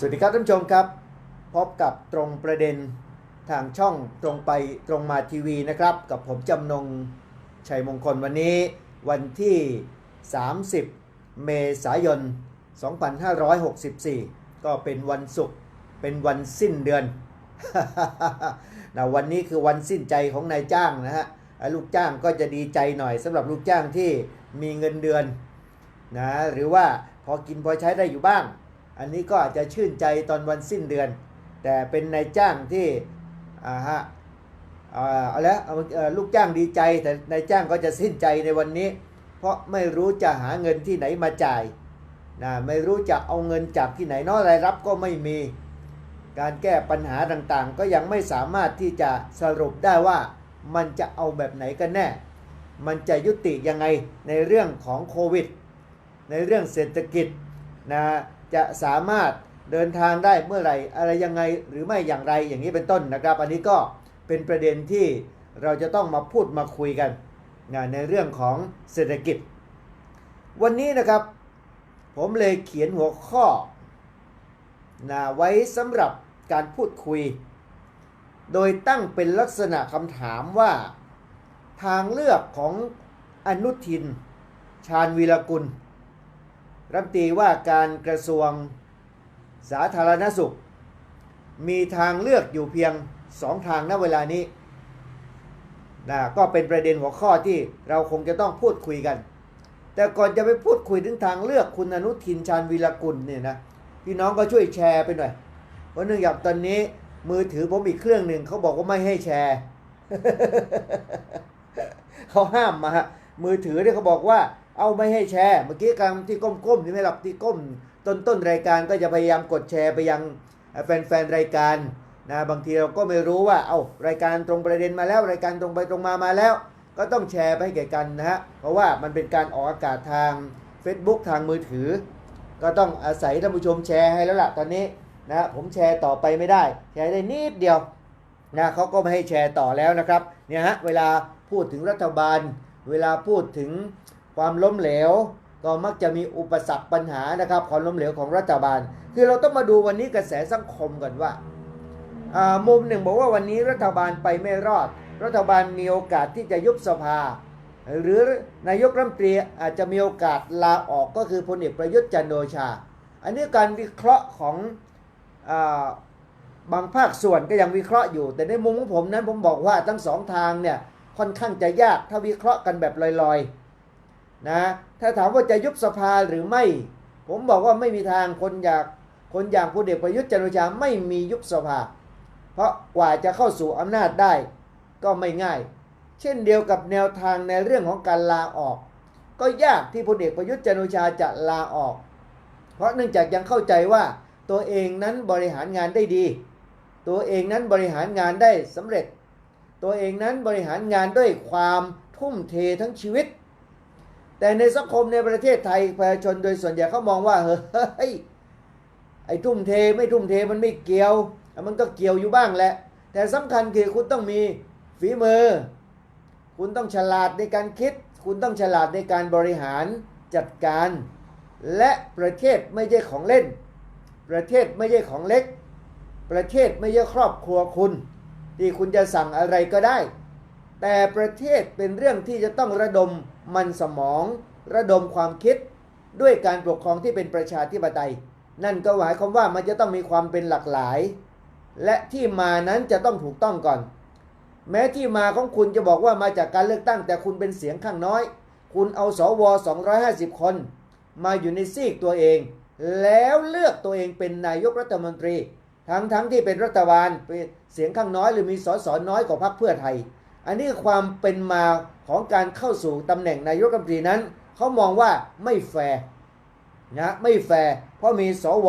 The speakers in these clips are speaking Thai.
สวัสดีครับท่านผู้ชมครับ พบกับตรงประเด็นทางช่องตรงไปตรงมาทีวีนะครับ กับผมจำนงชัยมงคลวันนี้ วันที่ 30 เมษายน 2564 ก็เป็นวันศุกร์เป็นวันสิ้นเดือนนะวันนี้คือวันสิ้นใจของนายจ้างนะฮะลูกจ้างก็จะดีใจหน่อยสำหรับลูกจ้างที่มีเงินเดือนนะหรือว่าพอกินพอใช้ได้อยู่บ้าง อันนี้ก็อาจจะชื่นใจตอนวันสิ้นเดือน แต่เป็นนายจ้างที่อ่าฮะอ่าเอาละเอาเอ่อลูกจ้างดีใจ แต่นายจ้างก็จะสิ้นใจในวันนี้ เพราะไม่รู้จะหาเงินที่ไหนมาจ่ายนะไม่รู้จะเอาเงินจากที่ไหนเนอกรายรับก็ไม่มี การแก้ปัญหาต่างๆ ก็ยังไม่สามารถที่จะสรุปได้ว่ามันจะเอาแบบไหนกันแน่ มันจะยุติยังไงในเรื่องของโควิด ในเรื่องเศรษฐกิจนะ จะสามารถเดินทางได้เมื่อไหร่อะไรยังไงหรือไม่อย่างไรอย่างนี้เป็นต้นนะครับ อันนี้ก็เป็นประเด็นที่เราจะต้องมาพูดมาคุยกันนะในเรื่องของเศรษฐกิจ วันนี้นะครับ ผมเลยเขียนหัวข้อนะไว้สำหรับการพูดคุย โดยตั้งเป็นลักษณะคำถามว่า ทางเลือกของอนุทิน ชาญวีรกุล รัฐมนตรีว่าการกระทรวงสาธารณสุข มีทางเลือกอยู่เพียงสองทางณเวลานี้นะก็เป็นประเด็นหัวข้อที่เราคงจะต้องพูดคุยกัน แต่ก่อนจะไปพูดคุยถึงทางเลือกคุณอนุทินชาญวีรกุลเนี่ยนะพี่น้องก็ช่วยแชร์ไปหน่อยเพราะเนื่องจากตอนนี้มือถือผมอีกเครื่องหนึ่งเขาบอกว่าไม่ให้แชร์เขาห้ามมาฮะมือถือเนี่ยเขาบอกว่า เอาไม่ให้แชร์เมื่อกี้กางที่ก้มๆนี่ไม่หลับที่ก้มต้นต้นรายการก็จะพยายามกดแชร์ไปยังแฟนๆรายการนะบางทีเราก็ไม่รู้ว่าเอารายการตรงประเด็นมาแล้วรายการตรงไปตรงมามาแล้ว ก็ต้องแชร์ไปให้แก่กันนะฮะเพราะว่ามันเป็นการออกอากาศทาง Facebook ทางมือถือ ก็ต้องอาศัยท่านผู้ชมแชร์ให้แล้วล่ะตอนนี้นะผมแชร์ต่อไปไม่ได้ แชร์ได้นิดเดียวนะเขาก็ไม่ให้แชร์ต่อแล้วนะครับเนี่ยฮะเวลาพูดถึงรัฐบาล เวลาพูดถึง ความล้มเหลว ก็มักจะมีอุปสรรคปัญหานะครับความล้มเหลวของรัฐบาล คือเราต้องมาดูวันนี้กระแสสังคมก่อนว่ามุมหนึ่งบอกว่าวันนี้รัฐบาลไปไม่รอด รัฐบาลมีโอกาสที่จะยุบสภา หรือนายกรัฐมนตรีอาจจะมีโอกาสลาออกก็คือพลเอกประยุทธ์จันทร์โอชา อันนี้การวิเคราะห์ของอบางภาคส่วนก็ยังวิเคราะห์อยู่ แต่ในมุมของผมนั้นผมบอกว่าทั้งสองทางเนี่ยค่อนข้างจะยากถ้าวิเคราะห์กันแบบลอยๆ นะถ้าถามว่าจะยุบสภาหรือไม่ ผมบอกว่าไม่มีทางคนอยากคนอย่างพลเอกประยุทธ์จันทร์โอชาไม่มียุบสภา เพราะกว่าจะเข้าสู่อำนาจได้ก็ไม่ง่าย เช่นเดียวกับแนวทางในเรื่องของการลาออก ก็ยากที่พลเอกประยุทธ์จันทร์โอชาจะลาออก เพราะเนื่องจากยังเข้าใจว่าตัวเองนั้นบริหารงานได้ดี ตัวเองนั้นบริหารงานได้สำเร็จ ตัวเองนั้นบริหารงานด้วยความทุ่มเททั้งชีวิต แต่ในสังคมในประเทศไทยประชาชนโดยส่วนใหญ่เขามองว่าเฮ้ยไอ้ทุ่มเทไม่ทุ่มเทมันไม่เกี่ยว มันก็เกี่ยวอยู่บ้างแหละ แต่สำคัญคือคุณต้องมีฝีมือ คุณต้องฉลาดในการคิด คุณต้องฉลาดในการบริหารจัดการ และประเทศไม่ใช่ของเล่น ประเทศไม่ใช่ของเล็ก ประเทศไม่ใช่ครอบครัวคุณ ที่คุณจะสั่งอะไรก็ได้ แต่ประเทศเป็นเรื่องที่จะต้องระดมมันสมอง ระดมความคิดด้วยการปกครองที่เป็นประชาธิปไตย นั่นก็หมายความว่ามันจะต้องมีความเป็นหลากหลาย และที่มานั้นจะต้องถูกต้องก่อน แม้ที่มาของคุณจะบอกว่ามาจากการเลือกตั้งแต่คุณเป็นเสียงข้างน้อย คุณเอาสว250 คน มาอยู่ในซีกตัวเอง แล้วเลือกตัวเองเป็นนายกรัฐมนตรี ทั้งทั้งที่เป็นรัฐบาลเป็นเสียงข้างน้อย หรือมีสสน้อยกว่าพรรคเพื่อไทย อันนี้ความเป็นมาของการเข้าสู่ตำแหน่งนายกรัฐมนตรีนั้น เขามองว่าไม่แฟร์นะไม่แฟร์เพราะมีสว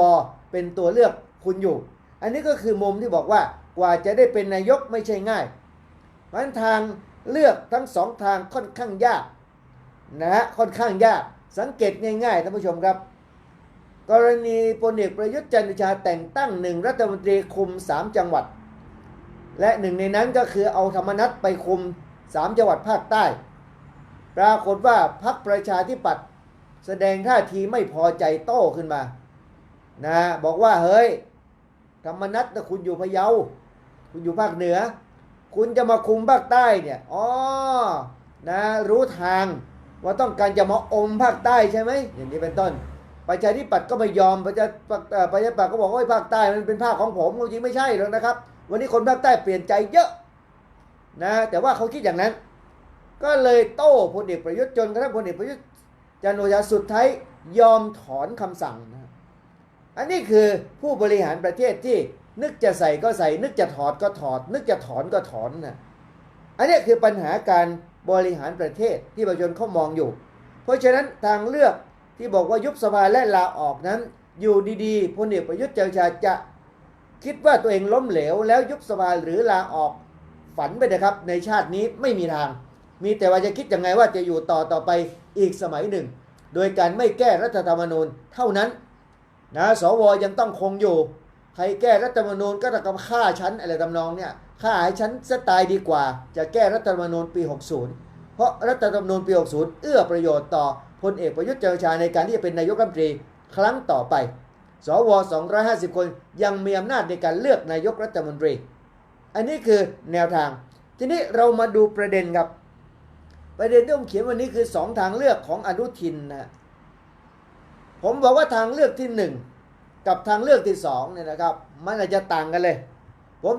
เป็นตัวเลือกคุณอยู่ อันนี้ก็คือมุมที่บอกว่ากว่าจะได้เป็นนายกไม่ใช่ง่ายเพราะฉะนั้นทางเลือกทั้งสองทางค่อนข้างยากนะฮะค่อนข้างยากสังเกตง่ายๆท่านผู้ชมครับ กรณีพลเอกประยุทธ์จันทร์โอชาแต่งตั้งหนึ่งรัฐมนตรีคุม 3 จังหวัด และหนึ่งในนั้นก็คือเอาธรรมนัตไปคุม3จังหวัดภาคใต้ ปรากฏว่าพรรคประชาธิปัตย์แสดงท่าทีไม่พอใจโต้ขึ้นมานะบอกว่าเฮ้ยธรรมนัตนะคุณอยู่พะเยา คุณอยู่ภาคเหนือ คุณจะมาคุมภาคใต้เนี่ยอ๋อนะรู้ทางว่าต้องการจะมาอมภาคใต้ใช่ไหมอย่างนี้เป็นต้นประชาธิปัตย์ก็ไม่ยอมประชาประชาธิปัตย์ก็บอกว่าภาคใต้มันเป็นภาคของผมจริงไม่ใช่หรอกนะครับ วันนี้คนภาคใต้เปลี่ยนใจเยอะนะแต่ว่าเขาคิดอย่างนั้น ก็เลยโต้พลเอกประยุทธ์จนกระทั่งพลเอกประยุทธ์จันโอชาสุดท้ายยอมถอนคำสั่งนะอันนี้คือผู้บริหารประเทศที่นึกจะใส่ก็ใส่ นึกจะถอดก็ถอด นึกจะถอนก็ถอนนะอันนี้คือปัญหาการบริหารประเทศที่ประชาชนเขามองอยู่ เพราะฉะนั้นทางเลือกที่บอกว่ายุบสภาและลาออกนั้น อยู่ดีๆพลเอกประยุทธ์จันโอชาจะ คิดว่าตัวเองล้มเหลวแล้วยุบสภาหรือลาออกฝันไปนะครับ ในชาตินี้ไม่มีทาง มีแต่ว่าจะคิดยังไงว่าจะอยู่ต่อต่อไปอีกสมัยหนึ่ง โดยการไม่แก้รัฐธรรมนูญเท่านั้นนะสวยังต้องคงอยู่ ใครแก้รัฐธรรมนูญก็ต้องฆ่าฉันอะไรทำนองเนี่ยฆ่าให้ฉันสตายดีกว่า จะแก้รัฐธรรมนูญปี 60 เพราะรัฐธรรมนูญปี 60 เอื้อประโยชน์ต่อพลเอกประยุทธ์จันทร์โอชาในการที่จะเป็นนายกรัฐมนตรีครั้งต่อไป สว250 คนยังมีอำนาจในการเลือกนายกรัฐมนตรี อันนี้คือแนวทาง ทีนี้เรามาดูประเด็นครับ ประเด็นที่ผมเขียนวันนี้คือสองทางเลือกของอนุทินนะผมบอกว่าทางเลือกที่หนึ่งกับทางเลือกที่สองเนี่ยนะครับ มันอาจจะต่างกันเลย ผม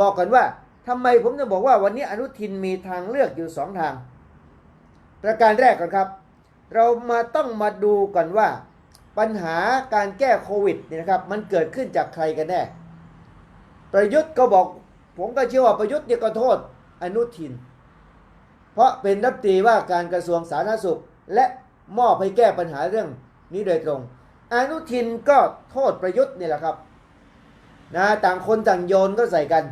บอกกันว่าทำไมผมจะบอกว่าวันนี้อนุทินมีทางเลือกอยู่สองทาง ประการแรกก่อนครับ เรามาต้องมาดูก่อนว่า ปัญหาการแก้โควิดเนี่ยนะครับมันเกิดขึ้นจากใครกันแน่ ประยุทธ์ก็บอก ผมก็เชื่อว่าประยุทธ์เนี่ยก็โทษอนุทิน เพราะเป็นรัฐมนตรีว่าการกระทรวงสาธารณสุข และมอบให้แก้ปัญหาเรื่องนี้โดยตรง อนุทินก็โทษประยุทธ์นี่แหละครับนะต่างคนต่างโยนก็ใส่กัน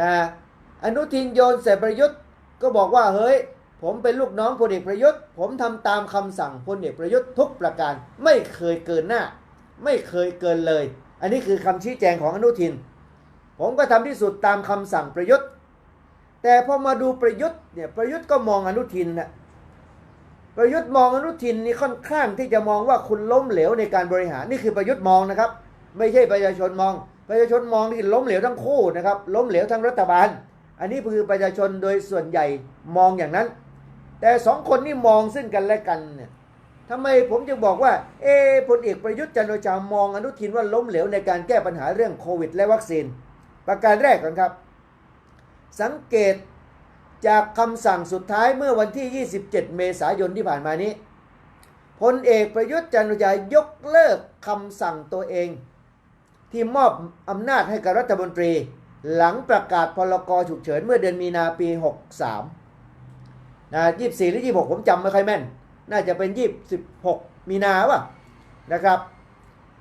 นะอนุทินโยนใส่ประยุทธ์ก็บอกว่าเฮ้ย ผมเป็นลูกน้องพลเอกประยุทธ์ ผมทำตามคำสั่งพลเอกประยุทธ์ทุกประการไม่เคยเกินหน้า ไม่เคยเกินเลย อันนี้คือคำชี้แจงของอนุทิน ผมก็ทำที่สุดตามคำสั่งประยุทธ์ แต่พอมาดูประยุทธ์เนี่ยประยุทธ์ก็มองอนุทินนะประยุทธ์มองอนุทินนี่ค่อนข้างที่จะมองว่าคุณล้มเหลวในการบริหารนี่คือประยุทธ์มองนะครับ ไม่ใช่ประชาชนมอง ประชาชนมองที่ล้มเหลวทั้งคู่นะครับล้มเหลวทั้งรัฐบาล อันนี้คือประชาชนโดยส่วนใหญ่มองอย่างนั้น แต่สองคนนี่มองซึ่งกันและกันเนี่ยทำไมผมจึงบอกว่า เอพลเอกประยุทธ์จันทร์โอชามองอนุทินว่าล้มเหลวในการแก้ปัญหาเรื่องโควิด และวัคซีน ประการแรกก่อนครับ สังเกตจากคำสั่งสุดท้ายเมื่อวันที่ 27 เมษายนที่ผ่านมานี้พลเอกประยุทธ์จันทร์โอชายกเลิกคำสั่งตัวเอง ที่มอบอำนาจให้กับรัฐมนตรี หลังประกาศพลกรฉุกเฉินเมื่อเดือนมีนาปี 63 นะ24หรือ26ผมจำไม่ค่อยแม่น น่าจะเป็น26มีนาวะนะครับ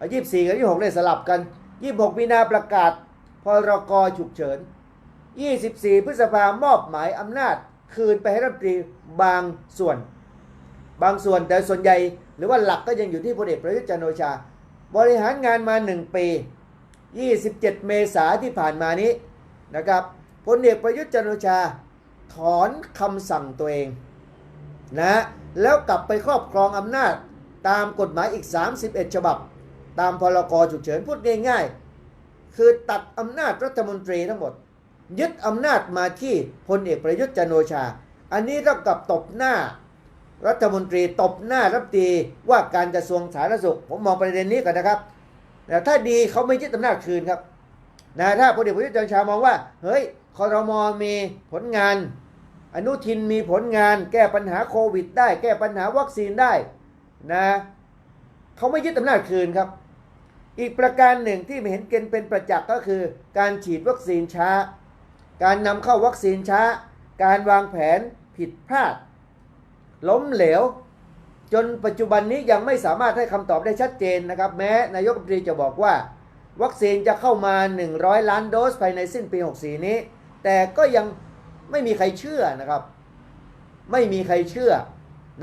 24กับ26เลยสลับกัน26มีนาประกาศพลกฉุกเฉิน24พฤษภามอบหมายอำนาจคืนไปให้รัฐมนตรีบางส่วน บางส่วนแต่ส่วนใหญ่หรือว่าหลักก็ยังอยู่ที่พลเอกประยุทธ์จันโอชา บริหารงานมา 1 ปี 27 เมษาที่ผ่านมานี้นะครับพลเอกประยุทธ์จันโอชา ถอนคำสั่งตัวเองนะแล้วกลับไปครอบครองอำนาจตามกฎหมายอีก 31 ฉบับ ตามพลกฉุกเฉินพูดง่ายๆ คือตัดอำนาจรัฐมนตรีทั้งหมด ยึดอำนาจมาที่พลเอกประยุทธ์จันโอชา อันนี้เท่ากับตบหน้ารัฐมนตรีตบหน้ารัฐตีว่าการกระทรวงสาธารณสุข ผมมองประเด็นนี้ก่อนนะครับแต่ถ้าดีเขาไม่ยึดอำนาจคืนครับนะถ้าพลเอกประยุทธ์จันโอชามองว่าเฮ้ย คอรมอมีผลงาน อนุทินมีผลงาน แก้ปัญหาโควิด ได้ แก้ปัญหาวัคซีนได้นะเขาไม่ยึดอำนาจคืนครับ อีกประการหนึ่งที่เห็นเกณฑ์เป็นประจักษ์ก็คือ การฉีดวัคซีนช้า การนำเข้าวัคซีนช้า การวางแผนผิดพลาด ล้มเหลว จนปัจจุบันนี้ยังไม่สามารถให้คำตอบได้ชัดเจนนะครับ แม้นายกรัฐมนตรีจะบอกว่า วัคซีนจะเข้ามา 100 ล้านโดสภายในสิ้นปี 64 นี้ แต่ก็ยังไม่มีใครเชื่อนะครับ ไม่มีใครเชื่อ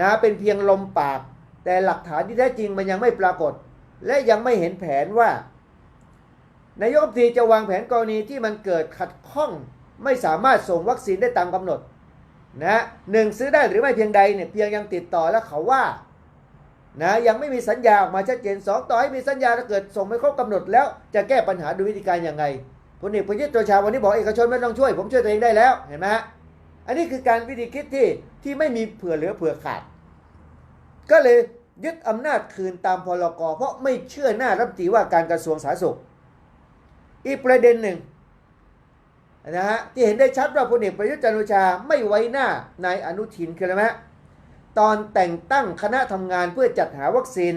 นะเป็นเพียงลมปาก แต่หลักฐานที่แท้จริงมันยังไม่ปรากฏ และยังไม่เห็นแผนว่านายกรัฐมนตรีจะวางแผนกรณีที่มันเกิดขัดข้องไม่สามารถส่งวัคซีนได้ตามกำหนดนะหนึ่งซื้อได้หรือไม่เพียงใดเนี่ยเพียงยังติดต่อแล้วเขาว่านะยังไม่มีสัญญาออกมาชัดเจนสองต่อให้มีสัญญาถ้าเกิดส่งไม่ครบกำหนดแล้วจะแก้ปัญหาด้วยวิธีการยังไง พลเอกประยุทธ์จันทร์โอชาวันนี้บอกเอกชนไม่ต้องช่วย ผมช่วยตัวเองได้แล้วเห็นไหมฮะอันนี้คือการวิธีคิดที่ที่ไม่มีเผื่อเหลือเผื่อขาด ก็เลยยึดอำนาจคืนตามพลกเพราะไม่เชื่อหน้ารัฐมนตรีว่าการกระทรวงสาธารณสุข อีกประเด็นหนึ่งนะฮะที่เห็นได้ชัดว่าพลเอกประยุทธ์จันทร์โอชาไม่ไว้หน้านายอนุทินคืออะไรไหมตอนแต่งตั้งคณะทำงานเพื่อจัดหาวัคซีน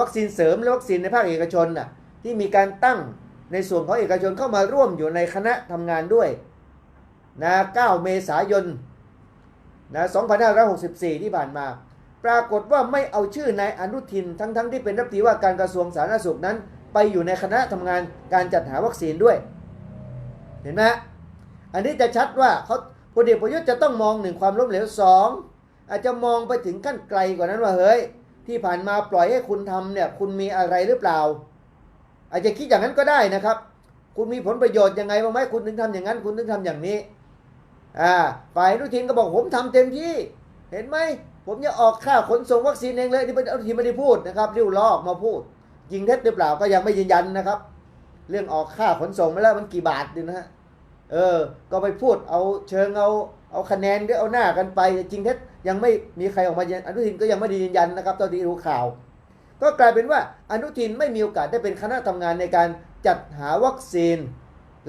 วัคซีนเสริมและวัคซีนในภาคเอกชนน่ะที่มีการตั้ง ในส่วนของเอกชนเข้ามาร่วมอยู่ในคณะทำงานด้วยนะ9เมษายนนะ2564 ที่ผ่านมา ปรากฏว่าไม่เอาชื่อนายอนุทินทั้งๆทที่เป็นรัฐมนตรีว่าการกระทรวงสาธารณสุขนั้น ไปอยู่ในคณะทำงานการจัดหาวัคซีนด้วย เห็นไหมอันนี้จะชัดว่าเขาพลเอกประยุทธ์จะต้องมองหนึ่งความล้มเหลวสองอาจจะมองไปถึงขั้นไกลกว่านั้นว่าเฮ้ยที่ผ่านมาปล่อยให้คุณทำเนี่ยคุณมีอะไรหรือเปล่า อาจจะคิดอย่างนั้นก็ได้นะครับ คุณมีผลประโยชน์ยังไงบ้างไหมคุณถึงทำอย่างนั้น คุณถึงทำอย่างนี้อ่าฝ่ายอนุทินก็บอกผมทำเต็มที่ เห็นไหมผมจะออกค่าขนส่งวัคซีนเองเลยที่อนุทินไม่ได้พูดนะครับริ้วล้อออกมาพูดจริงเท็จหรือเปล่าก็ยังไม่ยืนยันนะครับ เรื่องออกค่าขนส่งไม่แล้วมันกี่บาทดีนะฮะเออ ก็ไปพูดเอาเชิงเอาเอาคะแนนหรือเอาหน้ากันไปจริงเท็จยังไม่มีใครออกมายืนนอนุทินก็ยังไม่ได้ยืนยันนะครับตอนที่รู้ข่าว ก็กลายเป็นว่าอนุทินไม่มีโอกาสได้เป็นคณะทำงานในการจัดหาวัคซีน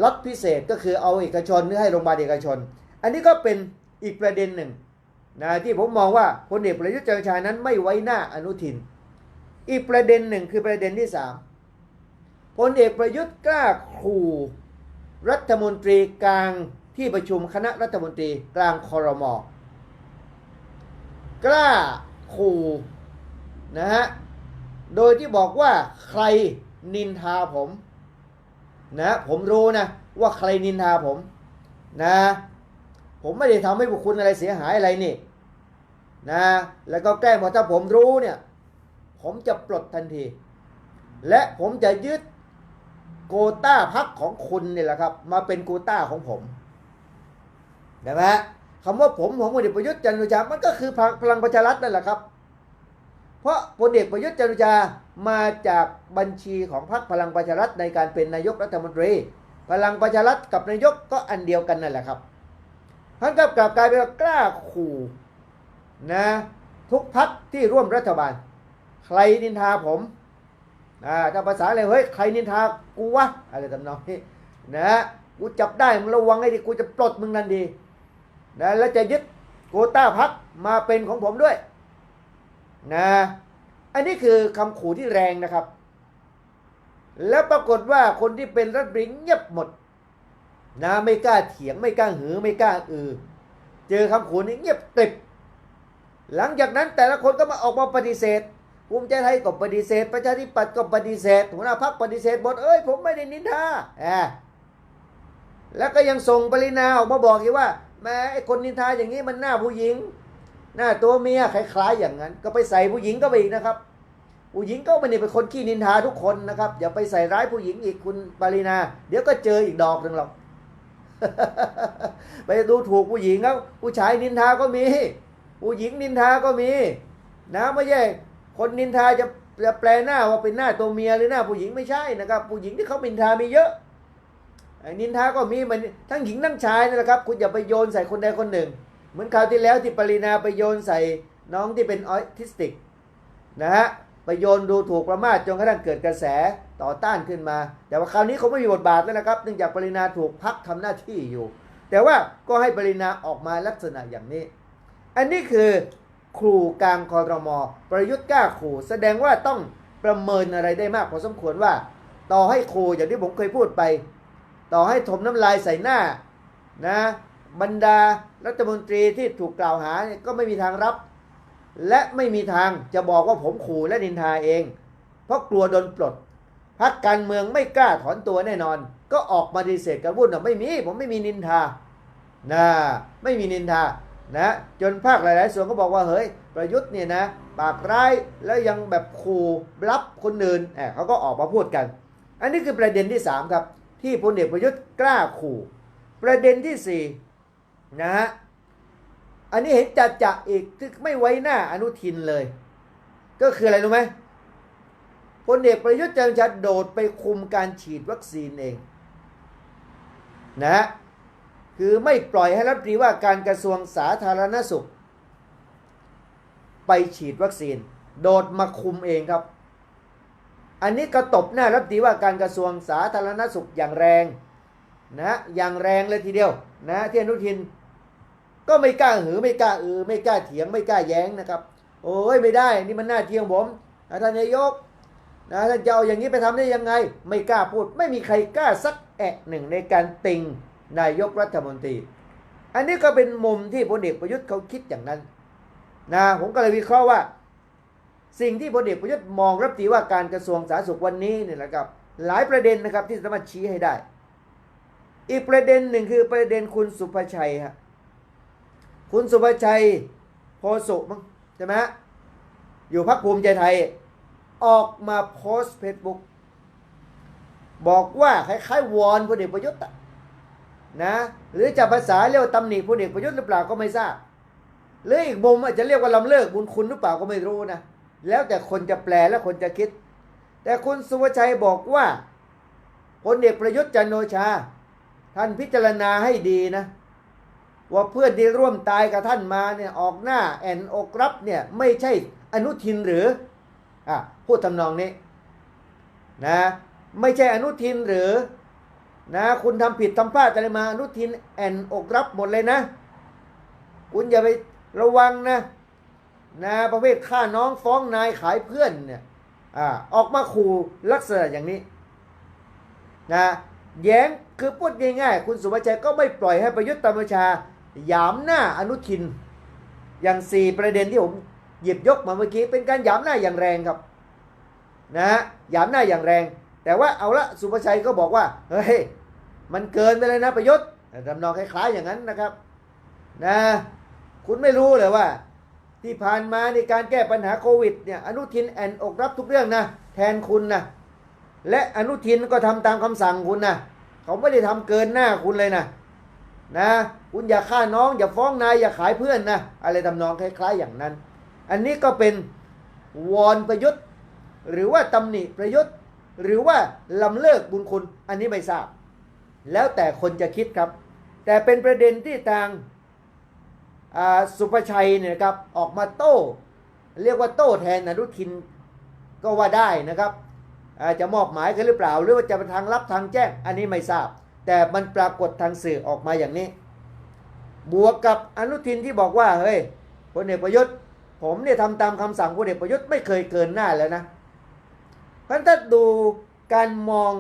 ล็อตพิเศษก็คือเอาเอกชนหรือให้โรงพยาบาลเอกชน อันนี้ก็เป็นอีกประเด็นหนึ่งนะที่ผมมองว่าพลเอกประยุทธ์จันทร์ชานั้นไม่ไว้หน้าอนุทิน อีกประเด็นหนึ่งคือประเด็นที่สามพลเอกประยุทธ์กล้าขู่รัฐมนตรีกลางที่ประชุมคณะรัฐมนตรีกลางคอรมอกล้าขู่นะฮะ โดยที่บอกว่าใครนินทาผมนะผมรู้นะว่าใครนินทาผมนะ ผมไม่ได้ทำให้บุคคลอะไรเสียหายอะไรนี่นะแล้วก็แกล้งบอกถ้าผมรู้เนี่ยผมจะปลดทันที และผมจะยึดโกต้าพักของคุณนี่แหละครับ มาเป็นโกต้าของผมเห็นไหมคำว่าผมของพลเอกประยุทธ์จันทร์โอชามันก็คือพลังประชารัฐนั่นแหละครับ เพราะพลเอกประยุทธ์จันทร์โอชามาจากบัญชีของพรรคพลังประชารัฐในการเป็นนายกรัฐมนตรี พลังประชารัฐกับนายกก็อันเดียวกันนั่นแหละครับท่านก็กลับกลายเป็นกล้าขู่นะทุกพักที่ร่วมรัฐบาล ใครนินทาผมอ่าถ้าภาษาอะไรเฮ้ยใครนินทากูวะอะไรทำนองนี้นะกูจับได้มึงระวังให้ดีกูจะปลดมึงนั่นดีนะแล้วจะยึดโกต้าพักมาเป็นของผมด้วย นะอันนี้คือคำขู่ที่แรงนะครับ แล้วปรากฏว่าคนที่เป็นรัฐบริงเงียบหมดนะไม่กล้าเถียงไม่กล้าหือไม่กล้าอือ เจอคำขู่นี้เงียบกริบหลังจากนั้นแต่ละคนก็มาออกมาปฏิเสธภูมิใจไทยก็ปฏิเสธ ประชาธิปัตย์ก็ปฏิเสธหัวหน้าพรรคปฏิเสธหมดเอ้ยผมไม่ได้นินทาแอบแล้วก็ยังส่งปรินาออกมาบอกอีกว่าแม้ไอ้คนนินทาอย่างนี้มันหน้าผู้หญิง หน้าตัวเมียคล้ายๆอย่างนั้น ก็ไปใส่ผู้หญิงก็ไปอีกนะครับ ผู้หญิงก็ไม่ได้เป็นคนขี้นินทาทุกคนนะครับ อย่าไปใส่ร้ายผู้หญิงอีกคุณปรินา เดี๋ยวก็เจออีกดอกหนึ่งหรอกไปดูถูกผู้หญิงแล้วผู้ชายนินทาก็มี ผู้หญิงนินทาก็มี นะไม่ใช่คนนินทาจะจะแปลหน้าว่าเป็นหน้าตัวเมียหรือหน้าผู้หญิงไม่ใช่นะครับ ผู้หญิงที่เขานินทามีเยอะนินทาก็มีมันทั้งหญิงทั้งชายนั่นแหละครับ คุณอย่าไปโยนใส่คนใดคนหนึ่ง เหมือนคราวที่แล้วที่ปรินาไปโยนใส่น้องที่เป็นออทิสติกนะฮะไปโยนดูถูกประมาทจนกระทั่งเกิดกระแสต่อต้านขึ้นมา แต่ว่าคราวนี้เขาไม่มีบทบาทแล้วนะครับเนื่องจากปรินาถูกพักทำหน้าที่อยู่ แต่ว่าก็ให้ปรินาออกมาลักษณะอย่างนี้ อันนี้คือครูกลางคอรมอประยุทธ์กล้าขู่แสดงว่าต้องประเมินอะไรได้มากพอสมควรว่า ต่อให้ครูอย่างที่ผมเคยพูดไป ต่อให้ถมน้ำลายใส่หน้านะ บรรดารัฐมนตรีที่ถูกกล่าวหาก็ไม่มีทางรับ และไม่มีทางจะบอกว่าผมขู่และนินทาเอง เพราะกลัวโดนปลดพักการเมืองไม่กล้าถอนตัวแน่นอน ก็ออกมาดีเสธกันวุ่นว่าไม่มีผมไม่มีนินทานะไม่มีนินทานะจนภาคหลาย ๆ ส่วนก็บอกว่าเฮ้ยประยุทธ์เนี่ยนะปากร้ายแล้วยังแบบขู่รับคนอื่นเขาก็ออกมาพูดกัน อันนี้คือประเด็นที่ 3 ครับ ที่พลเอกประยุทธ์กล้าขู่ ประเด็นที่ 4 นะฮะอันนี้เห็นจัดจะอีกที่ไม่ไว้หน้าอนุทินเลย ก็คืออะไรรู้ไหมพลเอกประยุทธ์จันทร์โอชาโดดไปคุมการฉีดวัคซีนเองนะฮะคือไม่ปล่อยให้รัฐมนตรีว่าการกระทรวงสาธารณสุข ไปฉีดวัคซีน โดดมาคุมเองครับ อันนี้กระตบหน้ารัฐมนตรีว่าการกระทรวงสาธารณสุขอย่างแรงนะอย่างแรงเลยทีเดียวนะที่อนุทิน ก็ไม่กล้าหือไม่กล้าอือไม่กล้าเถียงไม่กล้าแย้งนะครับ โอ้ยไม่ได้นี่มันหน้าที่ของผมอะท่านนายกนะท่านจะเอาอย่างนี้ไปทำได้ยังไง ไม่กล้าพูด ไม่มีใครกล้าสักแอะหนึ่งในการติงนายกรัฐมนตรี อันนี้ก็เป็นมุมที่พลเอกประยุทธ์เขาคิดอย่างนั้นนะผมก็เลยวิเคราะห์ว่า สิ่งที่พลเอกประยุทธ์มองรัฐมนตรีว่าการกระทรวงสาธารณสุขวันนี้เนี่ยนะครับ หลายประเด็นนะครับที่สามารถชี้ให้ได้ อีกประเด็นหนึ่งคือประเด็นคุณสุภชัยฮะ คุณสุภชัยโพสุมั้งใช่ไหมฮะอยู่พักภูมิใจไทย ออกมาโพสต์เฟซบุ๊กบอกว่าคล้ายๆวอนพลเอกประยุทธ์นะหรือจะภาษาเรียกว่าตำหนิพลเอกประยุทธ์หรือเปล่าก็ไม่ทราบหรืออีกมุมอาจจะเรียกว่าลำเลิกบุญคุณหรือเปล่าก็ไม่รู้นะแล้วแต่คนจะแปลและคนจะคิด แต่คุณสุวชัยบอกว่าพลเอกประยุทธ์จันโอชา ท่านพิจารณาให้ดีนะ ว่าเพื่อนที่ร่วมตายกับท่านมาเนี่ยออกหน้าแอนอกรับเนี่ยไม่ใช่อนุทินหรืออะพูดทำนองนี้นะไม่ใช่อนุทินหรือนะคุณทำผิดทำพลาดอะไรมาอนุทินแอนอกรับหมดเลยนะ คุณอย่าไประวังนะนะประเภทฆ่าน้องฟ้องนายขายเพื่อนเนี่ยอ่าออกมาขู่ลักษณะอย่างนี้นะแย้งคือพูดง่ายๆ คุณสุวัชชัยก็ไม่ปล่อยให้ประยุทธ์ตามชา ยามหน้าอนุทิน อย่างสี่ประเด็นที่ผมหยิบยกมาเมื่อกี้เป็นการหยามหน้าอย่างแรงครับนะฮะหยามหน้าอย่างแรง แต่ว่าเอาละสุภชัยก็บอกว่าเฮ้ยมันเกินไปเลยนะประยุทธ์ทำนองคล้ายๆอย่างนั้นนะครับนะคุณไม่รู้เลยว่า ที่ผ่านมาในการแก้ปัญหาโควิดเนี่ยอนุทินแอนอกรับทุกเรื่องนะแทนคุณนะและอนุทินก็ทำตามคำสั่งคุณนะเขาไม่ได้ทำเกินหน้าคุณเลยนะนะ คุณอย่าฆ่าน้องอย่าฟ้องนายอย่าขายเพื่อนนะอะไรทำนองคล้ายๆอย่างนั้น อันนี้ก็เป็นวอนประยุทธ์ หรือว่าตำหนิประยุทธ์ หรือว่าลำเลิกบุญคุณอันนี้ไม่ทราบ แล้วแต่คนจะคิดครับ แต่เป็นประเด็นที่ทางสุภชัยเนี่ยครับออกมาโต้ เรียกว่าโต้แทนอนุทินก็ว่าได้นะครับจจะมอบหมายกันหรือเปล่า หรือว่าจะเป็นทางลับทางแจ้งอันนี้ไม่ทราบ แต่มันปรากฏทางสื่อออกมาอย่างนี้ บวกกับอนุทินที่บอกว่าเฮ้ยพลเอกประยุทธ์ ผมเนี่ยทำตามคำสั่งพลเอกประยุทธ์ไม่เคยเกินหน้าแล้วนะเพราะถ้าดูการมอง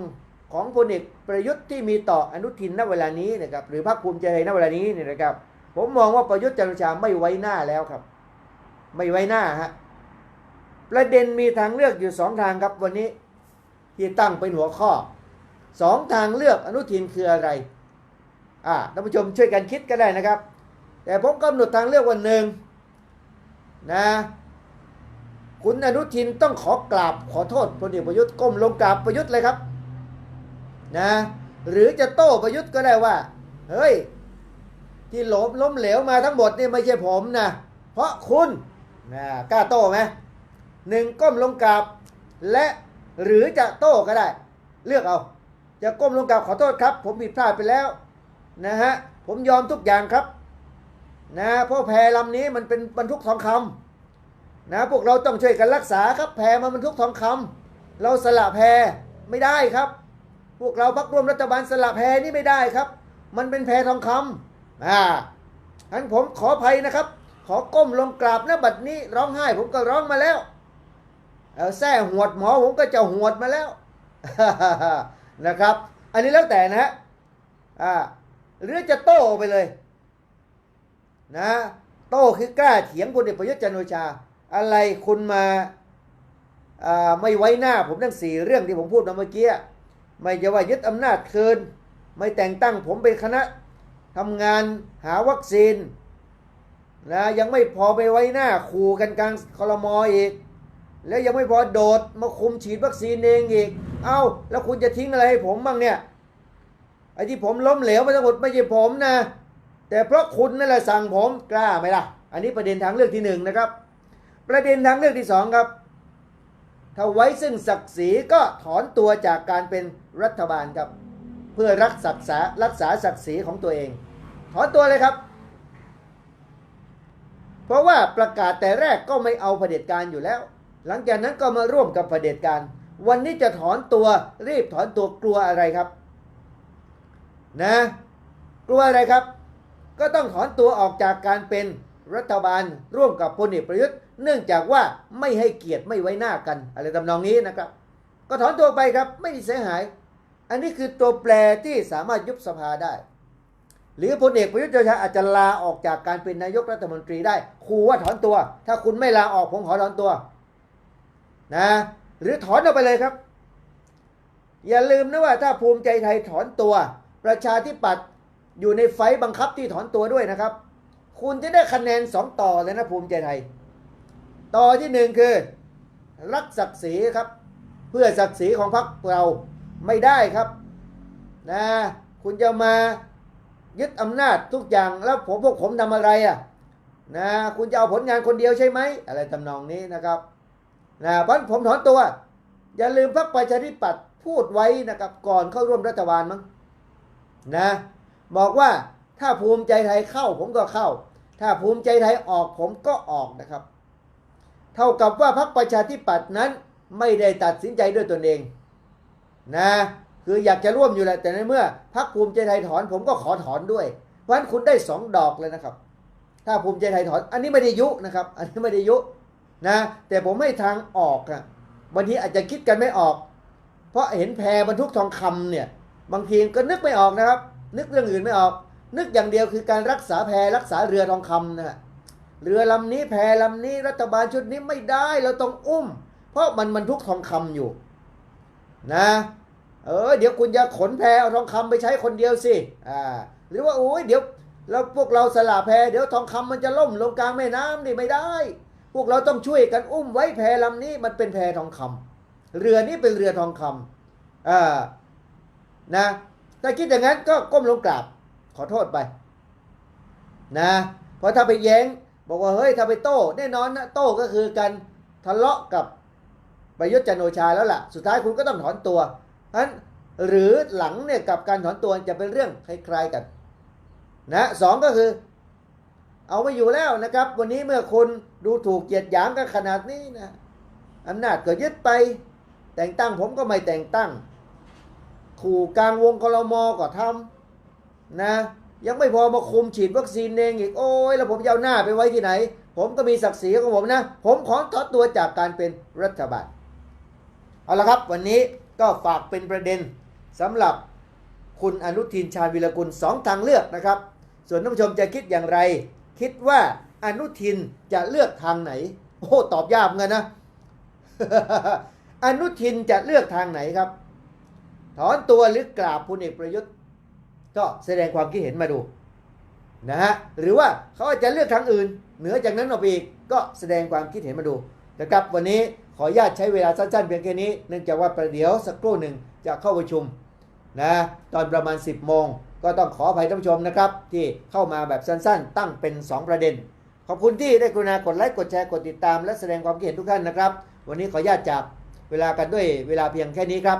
ของพลเอกประยุทธ์ที่มีต่ออนุทินณเวลานี้นะครับหรือพรรคภูมิใจไทยณเวลานี้เนี่ยนะครับ ผมมองว่าประยุทธ์จันทร์โอชาไม่ไว้หน้าแล้วครับ ไม่ไว้หน้าฮะประเด็นมีทางเลือกอยู่สองทางครับวันนี้ที่ตั้งเป็นหัวข้อสองทางเลือกอนุทินคืออะไร อ่าท่านผู้ชมช่วยกันคิดก็ได้นะครับ แต่ผมกำหนดทางเลือกวันหนึ่งนะคุณอนุทินต้องขอกราบขอโทษพลเอกประยุทธ์ก้มลงกราบประยุทธ์เลยครับนะหรือจะโต้ประยุทธ์ก็ได้ว่า เฮ้ย ที่หลบล้มเหลวมาทั้งหมดนี่ไม่ใช่ผมนะเพราะคุณนะกล้าโต้ไหมหนึ่งก้มลงกราบ และหรือจะโต้ก็ได้ เลือกเอา จะก้มลงกราบขอโทษครับ ผมผิดพลาดไปแล้ว นะฮะผมยอมทุกอย่างครับนะเพราะแพลำนี้มันเป็นบรรทุกทองคำนะพวกเราต้องช่วยกันรักษาครับแพมันบรรทุกทองคำเราสละแพไม่ได้ครับ พวกเราพักร่วมรัฐบาลสละแพนี่ไม่ได้ครับ มันเป็นแพทองคำอ่าอันผมขออภัยนะครับ ขอก้มลงกราบนะบัดนี้ร้องไห้ผมก็ร้องมาแล้วเอาแส้หวดหมอผมก็จะหวดมาแล้วนะครับ อันนี้แล้วแต่นะฮะอ่า หรือจะโต้ไปเลย นะ โต้คือกล้าเถียงพลเอกประยุทธ์จันโอชา อะไรคุณมาไม่ไว้หน้าผมทั้งสี่เรื่องที่ผมพูดมาเมื่อกี้ไม่จะว่ายึดอำนาจคืน ไม่แต่งตั้งผมเป็นคณะทำงานหาวัคซีนนะยังไม่พอไปไว้หน้าขู่กันกลางคลมออีก แล้วยังไม่พอโดดมาคุมฉีดวัคซีนเองอีก เอ้าแล้วคุณจะทิ้งอะไรให้ผมบ้างเนี่ย อ้ที่ผมล้มเหลวมาทั้งหมดไม่ใช่ผมนะ แต่เพราะคุณนั่นแหละสั่งผมกล้าไหมล่ะ อันนี้ประเด็นทางเลือกที่หนึ่งนะครับ ประเด็นทางเลือกที่สองครับ ถ้าไว้ซึ่งศักดิ์ศรีก็ถอนตัวจากการเป็นรัฐบาลครับ เพื่อรักษาษารักษาศักดิ์ศรีของตัวเอง ถอนตัวเลยครับ เพราะว่าประกาศแต่แรกก็ไม่เอาเผด็จการอยู่แล้ว หลังจากนั้นก็มาร่วมกับเผด็จการ วันนี้จะถอนตัวรีบถอนตัวกลัวอะไรครับ นะกลัวอะไรครับ ก็ต้องถอนตัวออกจากการเป็นรัฐบาลร่วมกับพลเอกประยุทธ์ เนื่องจากว่าไม่ให้เกียรติไม่ไว้หน้ากัน อะไรทำนองนี้นะครับ ก็ถอนตัวไปครับไม่มีเสียหาย อันนี้คือตัวแปรที่สามารถยุบสภาได้ หรือพลเอกประยุทธ์จันทร์โอาอาจจะลาออกจากการเป็นนายกรัฐมนตรีได้ขู่ว่าถอนตัว ถ้าคุณไม่ลาออกผมขอถอนตัวนะหรือถอนออกไปเลยครับ อย่าลืมนะว่าถ้าภูมิใจไทยถอนตัว ประชาธิปัตย์อยู่ในไฟบังคับที่ถอนตัวด้วยนะครับ คุณจะได้คะแนนสองต่อเลยนะภูมิใจไทย ต่อที่หนึ่งคือ รักศักดิ์ศรีครับ เพื่อศักดิ์ศรีของพรรคเราไม่ได้ครับนะคุณจะมายึดอำนาจทุกอย่างแล้วผมพวกผมทำอะไรอะนะคุณจะเอาผลงานคนเดียวใช่ไหมอะไรทำนองนี้นะครับนะเพราะผมถอนตัว อย่าลืมพรรคประชาธิปัตย์พูดไว้นะครับก่อนเข้าร่วมรัฐบาลมั้ง นะบอกว่าถ้าภูมิใจไทยเข้าผมก็เข้า ถ้าภูมิใจไทยออกผมก็ออกนะครับ เท่ากับว่าพรรคประชาธิปัตย์นั้นไม่ได้ตัดสินใจด้วยตนเองนะคืออยากจะร่วมอยู่แหละแต่ในเมื่อพรรคภูมิใจไทยถอนผมก็ขอถอนด้วย เพราะฉะนั้นคุณได้สองดอกเลยนะครับ ถ้าภูมิใจไทยถอน อันนี้ไม่ได้ยุนะครับ อันนี้ไม่ได้ยุนะแต่ผมให้ทางออกอะบางทีอาจจะคิดกันไม่ออก เพราะเห็นแพรบรรทุกทองคำเนี่ย บางทีก็นึกไม่ออกนะครับ นึกเรื่องอื่นไม่ออก นึกอย่างเดียวคือการรักษาแพรรักษาเรือทองคำนะฮะเรือลำนี้แพลำนี้รัฐบาลชุดนี้ไม่ได้เราต้องอุ้ม เพราะมันบรรทุกทองคำอยู่ นะ เออเดี๋ยวคุณจะขนแพเอาทองคำไปใช้คนเดียวสิอ่าหรือว่าโอ้ยเดี๋ยวแล้วพวกเราสละแพเดี๋ยวทองคำมันจะล่มลงกลางแม่น้ำนี่ไม่ได้ พวกเราต้องช่วยกันอุ้มไว้แพลำนี้มันเป็นแพทองคำเรือนี้เป็นเรือทองคำอ่า นะถ้าคิดอย่างนั้นก็ก้มลงกราบขอโทษไปนะเพราะถ้าไปแย้งบอกว่าเฮ้ยถ้าไปโต้แน่นอนนะโต้ก็คือการทะเลาะกับประยุทธ์จันโอชาแล้วล่ะ สุดท้ายคุณก็ต้องถอนตัวนั้นหรือหลังเนี่ยกับการถอนตัวจะเป็นเรื่องคล้ายๆกันนะสองก็คือ เอาไม่อยู่แล้วนะครับ วันนี้เมื่อคนดูถูกเกียดหยามกันขนาดนี้นะอำนาจก็ยึดไป แต่งตั้งผมก็ไม่แต่งตั้ง ขู่กลางวงคลมก็ทำนะ ยังไม่พอมาคุมฉีดวัคซีนเองอีกโอ้ยแล้วผมจะเอาหน้าไปไว้ที่ไหน ผมก็มีศักดิ์ศรีของผมนะ ผมขอถอนตัวจากการเป็นรัฐบาลเอาละครับวันนี้ก็ฝากเป็นประเด็นสำหรับคุณอนุทินชาญวิรกุลสองทางเลือกนะครับ ส่วนท่านผู้ชมจะคิดอย่างไร คิดว่าอนุทินจะเลือกทางไหน โอ้ตอบยากเหมือนกันนะ อนุทินจะเลือกทางไหนครับ ถอนตัวหรือกราบพลเอกประยุทธ์ ก็แสดงความคิดเห็นมาดูนะฮะหรือว่าเขาอาจจะเลือกทางอื่น เหนือจากนั้นออกไปอีกก็แสดงความคิดเห็นมาดูนะครับวันนี้ขออนุญาตใช้เวลาสั้นๆเพียงแค่นี้เนื่องจากว่าประเดี๋ยวสักครู่หนึ่งจะเข้าประชุมนะตอนประมาณ 10โมงก็ต้องขออภัยท่านผู้ชมนะครับ ที่เข้ามาแบบสั้นๆ ตั้งเป็น 2 ประเด็น ขอบคุณที่ได้กรุณากดไลค์กดแชร์กดติดตาม และแสดงความคิดเห็นทุกท่านนะครับ วันนี้ขออนุญาตจากเวลากันด้วยเวลาเพียงแค่นี้ครับ